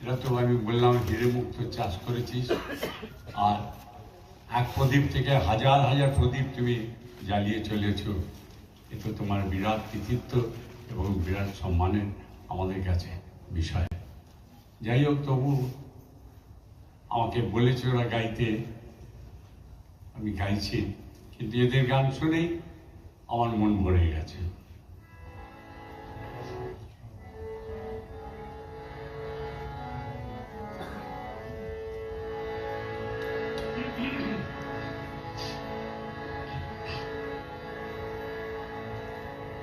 এটা তো আমি বললাম, হিরে মুক্ত চাষ করেছিস। আর এক প্রদীপ থেকে হাজার হাজার প্রদীপ তুমি জ্বালিয়ে চলেছ। এ তো তোমার বিরাট কৃতিত্ব এবং বিরাট সম্মানের আমাদের কাছে বিষয়। যাই হোক, তবু আমাকে বলেছে ওরা গাইতে। আমি গাইছি, কিন্তু এদের গান শুনেই আমার মন ভরে গেছে।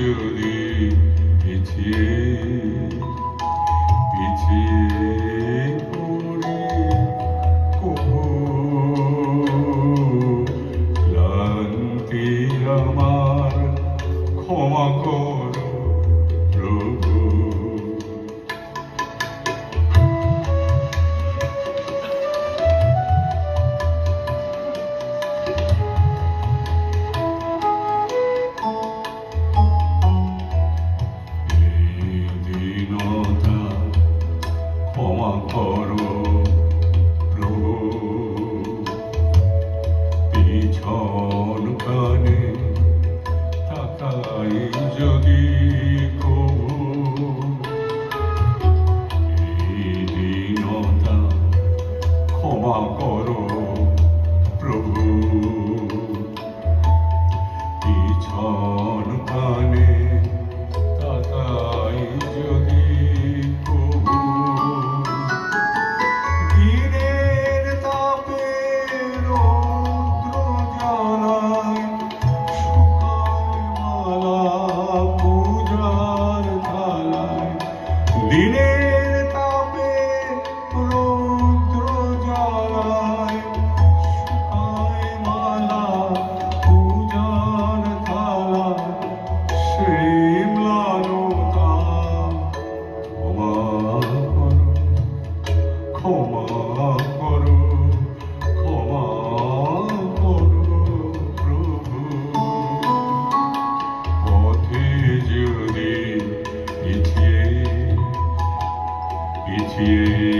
যদি পিছিয়ে পিছিয়ে পড়ি কবু ক্লান্তি আমার ক্ষমা করো। ক্ষমা Dinero. E